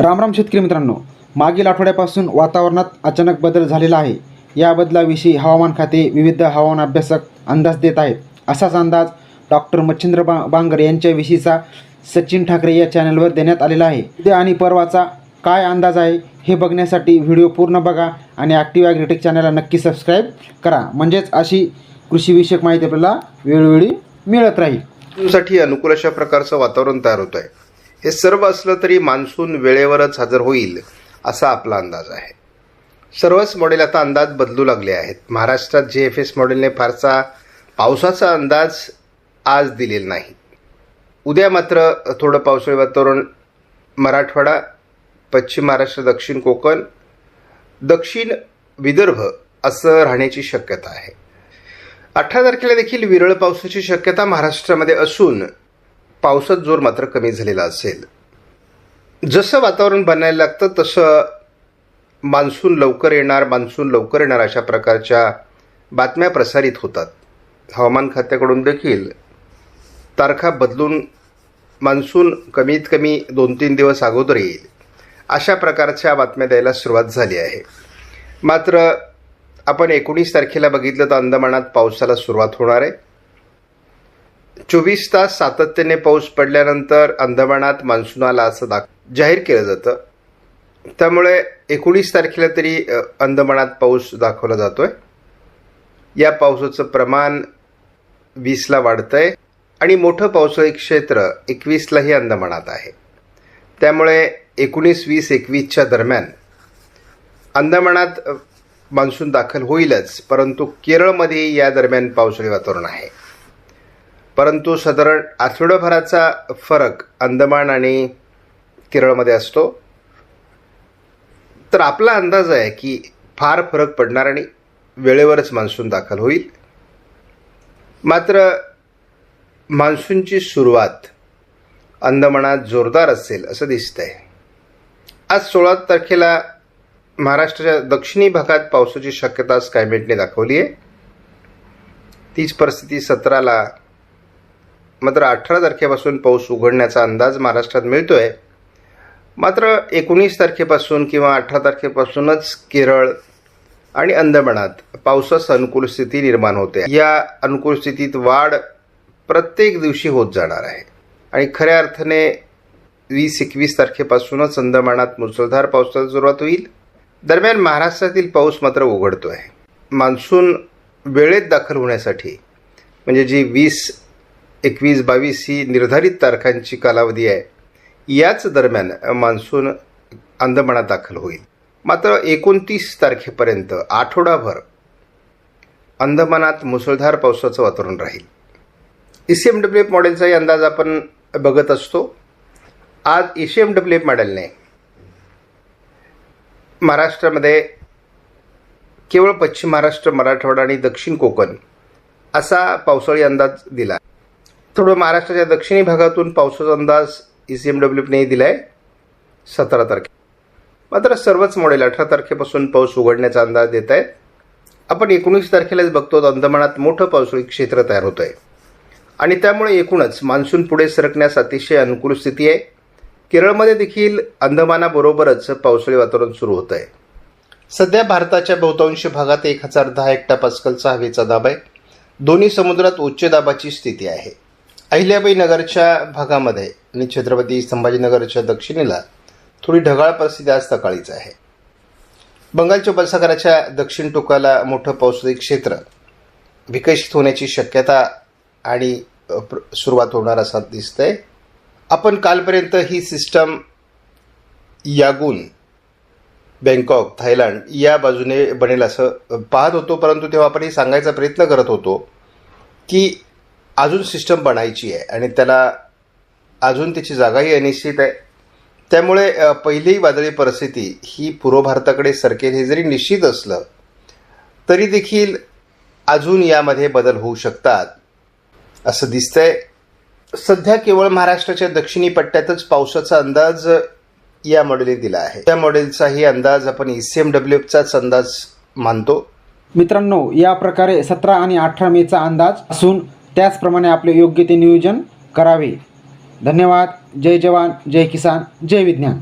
रामराम शेतकरी मित्रांनो मागील आठवड्यापासून वातावरणात अचानक बदल झालेला आहे. या बदलाविषयी हवामान खाते विविध हवामान अभ्यासक अंदाज देत आहेत. असाच अंदाज डॉक्टर मच्छिंद्र बा बांगर यांच्याविषयीचा सचिन ठाकरे या चॅनलवर देण्यात आलेला आहे. उद्या आणि परवाचा काय अंदाज आहे हे बघण्यासाठी व्हिडिओ पूर्ण बघा आणि ॲक्टिव्ह ॲग्रेटेक चॅनलला नक्की सबस्क्राईब करा. म्हणजेच अशी कृषीविषयक माहिती आपल्याला वेळोवेळी मिळत राहील. साठी अनुकूल अशा प्रकारचं वातावरण तयार होत आहे. हे सर्व असलं तरी मान्सून वेळेवरच हजर होईल असा आपला अंदाज आहे. सर्वच मॉडेल आता अंदाज बदलू लागले आहेत. महाराष्ट्रात जे एफ एस मॉडेलने फारसा पावसाचा अंदाज आज दिलेला नाही. उद्या मात्र थोडं पावसाळी वातावरण मराठवाडा पश्चिम महाराष्ट्र दक्षिण कोकण दक्षिण विदर्भ असं राहण्याची शक्यता आहे. अठरा तारखेला देखील विरळ पावसाची शक्यता महाराष्ट्रामध्ये असून पावसात जोर मात्र कमी झालेला असेल. जसं वातावरण बनायला लागतं तसं मान्सून लवकर येणार मान्सून लवकर येणार अशा प्रकारच्या बातम्या प्रसारित होतात. हवामान खात्याकडून देखील तारखा बदलून मान्सून कमीत कमी दोन तीन दिवस अगोदर येईल अशा प्रकारच्या बातम्या द्यायला सुरुवात झाली आहे. मात्र आपण एकोणीस तारखेला बघितलं तर अंदमानात पावसाला सुरुवात होणार आहे. चोवीस तास सातत्याने पाऊस पडल्यानंतर अंदमानात मान्सून आला असं दाख जाहीर केलं जातं. त्यामुळे एकोणीस तारखेला तरी अंदमानात पाऊस दाखवला जातोय. या पावसाचं प्रमाण वीसला वाढतंय आणि मोठं पावसाळी क्षेत्र एकवीसलाही अंदमानात आहे. त्यामुळे एकोणीस वीस एकवीसच्या दरम्यान अंदमानात मान्सून दाखल होईलच परंतु केरळमध्ये या दरम्यान पावसाळी वातावरण आहे. परंतु साधारण आठवडाभराचा फरक अंदमान आणि केरळमध्ये असतो. तर आपला अंदाज आहे की फार फरक पडणार आणि वेळेवरच मान्सून दाखल होईल. मात्र मान्सूनची सुरुवात अंदमानात जोरदार असेल असं दिसतंय. आज सोळा तारखेला महाराष्ट्राच्या दक्षिणी भागात पावसाची शक्यता स्कायमेटने दाखवली आहे तीच परिस्थिती सतराला मात्र अठरा तारखेपासून पाऊस उघडण्याचा अंदाज महाराष्ट्रात मिळतो आहे मात्र एकोणीस तारखेपासून किंवा अठरा तारखेपासूनच केरळ आणि अंदमानात पावसास अनुकूल स्थिती निर्माण होते. या अनुकूल स्थितीत वाढ प्रत्येक दिवशी होत जाणार आहे. आणि खऱ्या अर्थाने वीस एकवीस तारखेपासूनच अंदमानात मुसळधार पावसाला सुरुवात होईल. दरम्यान महाराष्ट्रातील पाऊस मात्र उघडतो आहे मान्सून वेळेत दाखल होण्यासाठी म्हणजे जी वीस एकवीस बावीस ही निर्धारित तारखांची कालावधी आहे. याच दरम्यान मान्सून अंदमानात दाखल होईल. मात्र एकोणतीस तारखेपर्यंत आठवडाभर अंदमानात मुसळधार पावसाचं वातावरण राहील. E C M W F मॉडेलचाही अंदाज आपण बघत असतो. आज E C M W F मॉडेलने महाराष्ट्रामध्ये केवळ पश्चिम महाराष्ट्र मराठवाडा आणि दक्षिण कोकण असा पावसाळी अंदाज दिला. थोडं महाराष्ट्राच्या दक्षिणी भागातून पावसाचा अंदाज ई सी एम डब्ल्यूने दिला आहे सतरा तारखे. मात्र सर्वच मॉडेल अठरा तारखेपासून पाऊस उघडण्याचा अंदाज देत आहेत आपण एकोणीस तारखेलाच बघतो तर अंदमानात मोठं पावसाळी क्षेत्र तयार होतं आहे आणि त्यामुळे एकूणच मान्सून पुढे सरकण्यास अतिशय अनुकूल स्थिती आहे. केरळमध्ये देखील अंदमानाबरोबरच पावसाळी वातावरण सुरू होतं आहे सध्या भारताच्या बहुतांश भागात एक हजार दहा हेक्टा पास्कलचा हवेचा दाब आहे. दोन्ही समुद्रात उच्च दाबाची स्थिती आहे. अहिल्याबाई नगरच्या भागामध्ये आणि छत्रपती संभाजीनगरच्या दक्षिणेला थोडी ढगाळ परिस्थिती आज सकाळीच आहे. बंगालच्या उपसागराच्या दक्षिण टोकाला मोठं पावसाळी क्षेत्र विकसित होण्याची शक्यता आणि प्र- सुरुवात होणार असं दिसतंय. आपण कालपर्यंत ही सिस्टम यागून बँकॉक थायलंड या बाजूने बनेल असं पाहत होतो परंतु तेव्हा आपण हे सांगायचा प्रयत्न करत होतो की अजून सिस्टम बनायची आहे आणि त्याला अजून त्याची जागाही अनिश्चित आहे. त्यामुळे पहिलीही पहिली वादळी परिस्थिती ही पूर्व भारताकडे सरकेल हे जरी निश्चित असलं तरी देखील अजून यामध्ये बदल होऊ शकतात असं दिसतंय. सध्या केवळ महाराष्ट्राच्या दक्षिणी पट्ट्यातच पावसाचा अंदाज या मॉडेलने दिला आहे. त्या मॉडेलचाही अंदाज आपण ई सी एम डब्ल्यू एफचाच अंदाज मानतो. मित्रांनो या प्रकारे सतरा आणि अठरा मेचा अंदाज असून त्याचप्रमाणे आपले योग्य ते नियोजन करावे. धन्यवाद. जय जवान जय किसान जय विज्ञान.